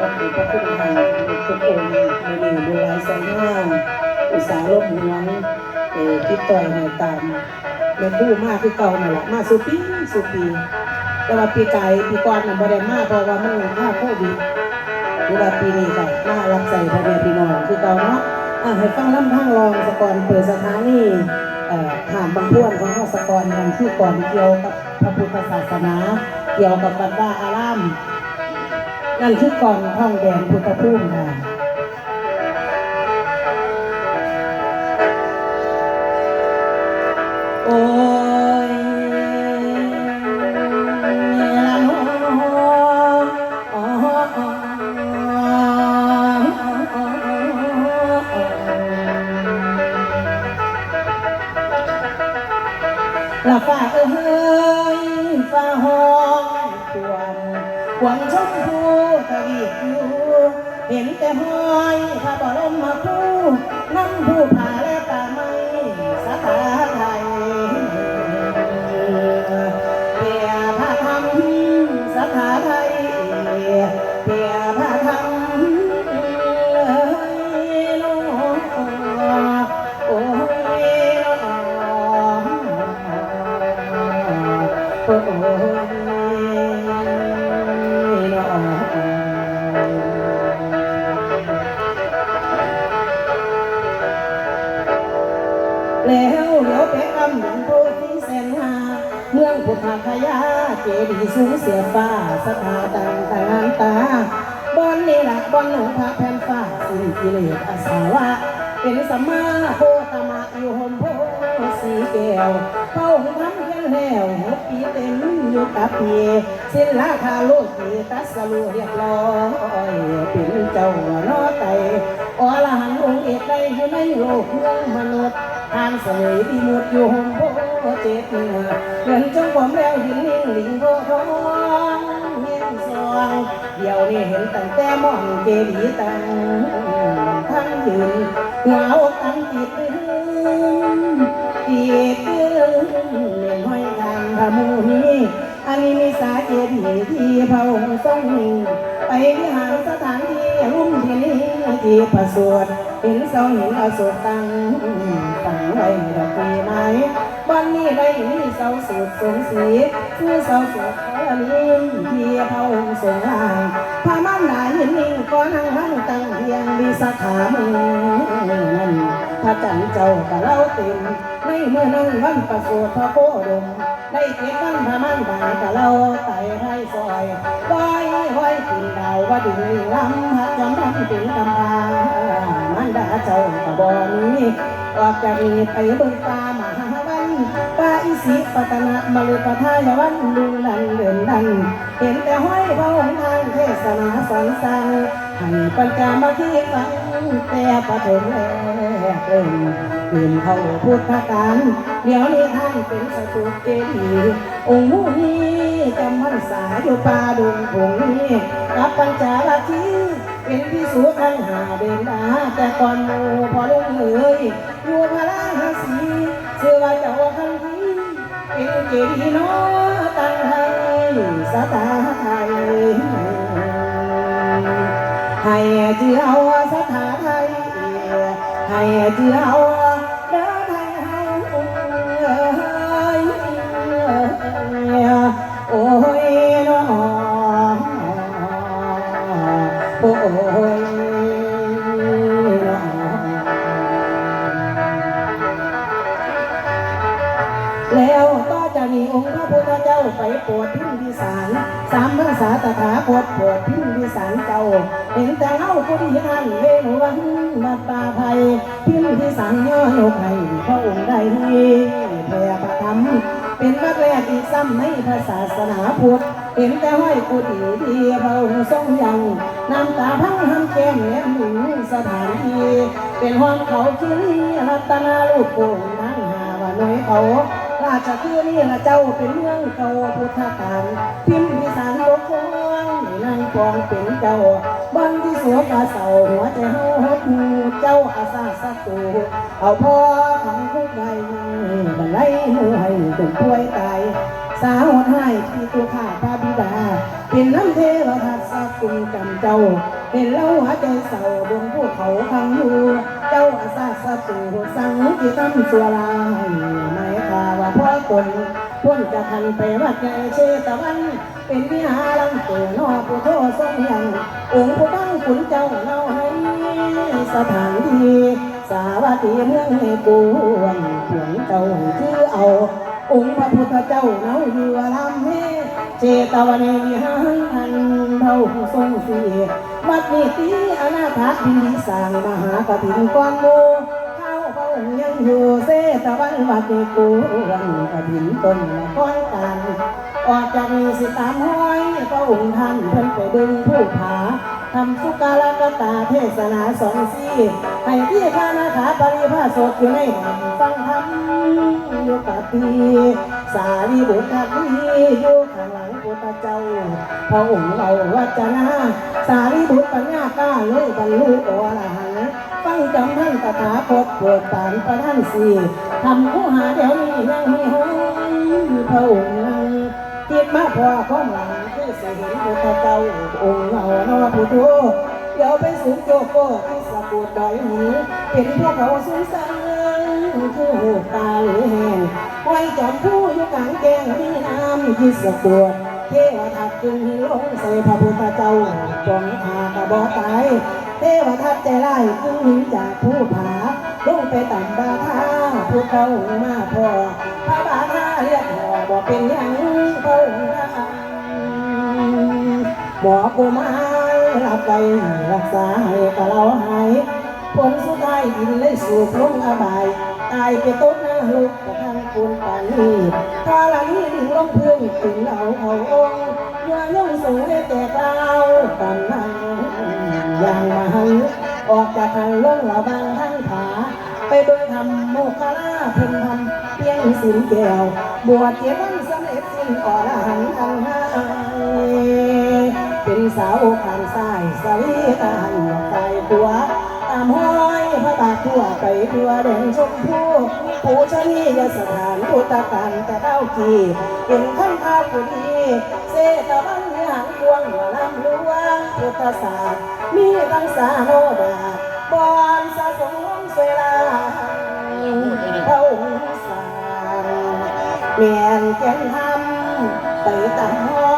พระคุณพระคุณทางทุกองค์มือหนึ่งบุญหลายแสนห้าอุตสาห์ลบหวนเอ่อคิดต่อยให้ตามแม่ผู้มากคือเก่านั่นแหละมาสุปีสุปี แต่ว่าปีไก่ปีก่อนน่ะบ่ได้มาเพราะว่ามันค่าโควิดหรือว่าปีนี้ก็มารับใส่พ่อแม่พี่น้องคือเก่าเนาะอะให้ฟังลำพังรองสกรเปิดสถานีเอ่อถามบางพวนของเฮาสกรกันที่ก่อนเกี่ยวกับพระพุทธศาสนา เกี่ยวกับวัดว่าอาราม นั่นคือก่อนท่องแดนพุทธภูมิค่ะ ดีอยู่ เห็นแต่ห้อยพระบรมครูนั่งผู้ผา แล้วเดี๋ยวไปอำหนึ่งโพธิแสนหาเมืองพุทธคยาเจดีย์สูงเสียฟ้าสถาตังตางตาบอนนี่ละบอนหลวงพระแผ่นฟ้าสิ้นกิเลสอาสาวะ เป็นสมมาโพธมะอยู่ห่มโพสีแก้วเป้าหงทำแค่แล้วหกปีเต็มอยู่กับเพียสิ้นราคาโลกีตัสลูเรียบร้อยเป็นเจ้าน้อไตอรหันต์อง เอกได้อยู่ในโลกเมืองมนุษย์ทานเสยดีหมดอยู่ห่มโพเจ็ดเนื้อเงินจงผมแล้วหินนิ่งลิงโพทองเงี้ยสวงเดี๋ยวนี้เห็นตั้งแต่มองเจดีย์ตังทั้งยืนหัวอกตั้งติตื้นติตเล่นห้อยทางพระมูนี้อันนี้มีสาเจดีย์ที่พระองค์ทรงไปวิหารสถานที่รุ่มที่นี้ที่ประสวดเห็นเสาหินอโศกตังฝังไว้ดอกปีไม้บ้านนี้ได้มีเสาสูตรสงสีคือเสาสูตรขอลิมที่พระองค์ทรงลางพามันหนาหินนิ่งก็นั่งหันตั้งเพียงมีสาขามือนั่นพระจันเจ้าก็เล่าเต็มในเมื่อนั้นวันประสูติพระโคดมได้เก็บวันพระมันดาก็เล่าไต่ให้ซอยว้อยว้อยกินดาวว่าดึงลำหักจำทำ ออกจากนี้ไปเบิ่งป่ามหาวันป่าอิสิปตนะมฤปทายวันลุงลันเดินดันเห็นแต่ห้อยพระองค์ทางเทศนาสอนสั่งให้ปัญจมาคีฟังแต่ปฐมแรกเริ่มเดินเข้าพุทธการเดี๋ยวนี้ท่านเป็นสตุเจดีองค์ผู้นี้จำพรรษาอยู่ป่าดงผงนี้กับปัญจวัคคีย์ เป็นพิสูทั้งหาเดินอาแต่ก่อนโมูพอลงเลยอยู่พระราหาสีเชื่อว่าเจ้าคันทีเป็นเจดีน้อตั้งให้สตาไทยให้เจ้าสตาไทยให้เจ้า พุทธเจ้าไปโปรดพิมพิสารสามพรรษาตถาคตโปรดพิมพิสารเจ้าเห็นแต่เฮาผู้ดีนั่นเวรวันมาตาภัยพิมพิสารย่อยกให้พระองค์ได้ที่แผ่ประธรรมเป็นวัดแรกอีกซ้ำในพระศาสนาพุทธเห็นแต่ห้อยกุฏิที่พระองค์ทรงยังน้ำตาพังห้ำแก้มแหลมหนุสถานที่เป็นห้องเขาคิรีรัตนาลูกโป่งนั่งหาว่าน้อยเขา ราชคือนี่ละเจ้าเป็นเมืองเก่าพุทธการพิมพิสารปกครองนั่งปองเป็นเจ้าบันที่สัวกาเสาหัวใจเฮาฮดหูเจ้าอาสาสักตูเอาพ่อของผู้ใดบันไลมือให้ตุกป่วยตายสาวให้ที่ตัวข้าพระบิดา เป็นน้ำเทวทัตสักกุมจำเจ้าเห็นแล้วหัวใจเศร้าบนภูเขาคังอยู่เจ้าอาซาสตูสังที่ทำสัวลายาว่าพ่อตนพ้นจะทันไปวัดใจเชตวัน เป็นวิหารังเตนอผู้โทษทรงยังองค์ผู้ตั้งขุนเจ้าเล่าให้สถานที่สาวัตีเมืองให้กวงเพียงเจ้าชื่อเอา องค์พระพุทธเจ้าเนาอยู่อารามเมเจตวันวิหารอันเท่าทรงสีวัดนี้ตีอนาถาบินดีสางมหากฐินกวางโม ยังอยู่เซตวันวัดนี้กวงกฐินต้นละก้อนกันออกจากนี้สิตามห้อยพระองค์ท่านเพิ่นไปดึงผู้ผาทำสุการกตาเทศนาสองสีให้ที่ข้านาขาปริภาสดอยู่ในแห่งฟังธรรมอยู่กับทีสารีบุตรทีอยู่ข้างหลังพุทธเจ้าพระองค์เราวัจนาสารีบุตรปัญญากล้าเลยบรรลุอรหัน ต์ฟังจำท่านตถาคตโปรดปานประท่านสี่ทำผู้หาเดี๋ยวนี้ยังมีห้องพระองค์นั่งคิดมาพอความหลังคือสิเห็นพุทธเจ้าองค์เราเนอพุทโธเดี๋ยวไปสูงโจโก้ที่สะกูดดอยหนีเป็นพวกเขาสูงสังคือหูตาหรือแห้งไว้จอมผู้อยู่กลางแกงมีน้ำที่สะกวดเทวทัตจึงลงใส่พระพุทธเจ้าจองหากระบอกตาย เทวทัตใจไล่จึงหนีจากผู้ผาลงไปต่ำบาทาผู้เขามาพอพระบาทาเรียกหอบอกเป็นหยังเขาบอกกูมารับไปรักษาให้กับเราหายผลสุดท้ายดินเลยสูบลงอบาย ตายไปต้นหน้าลูกกับทางคุณปานนี้ถ้าหลังนี้ดิ่งลงพื้นถึงเราเอาองค์เมื่อลงสูงได้แต่กล่าวกันนั้ นางมาหันออกจากหันลงราบางทั้งผา ไปเบิ่งทำโมคาลาเพิ่นทำเพียงสินแก้วบวชเจ็ดวันสำเร็จสิ้นอรหันต์ทั้งห้าเป็นสาวขานซ้ายสลีตาหันไปตัวตามห้อยพระบาททั่วไปทั่วแดงชมพูผู้ชนียสถานพุทธการแต่เต้ากีเป็นขั้นข้าวผู้ดีเศรษฐบันหางพวงหัวลำลวง พุทธศาสตร์มีรังสาโนดาบอนสะสมเสลาพระองค์สางเมียนแก่นทำไปตามห้อย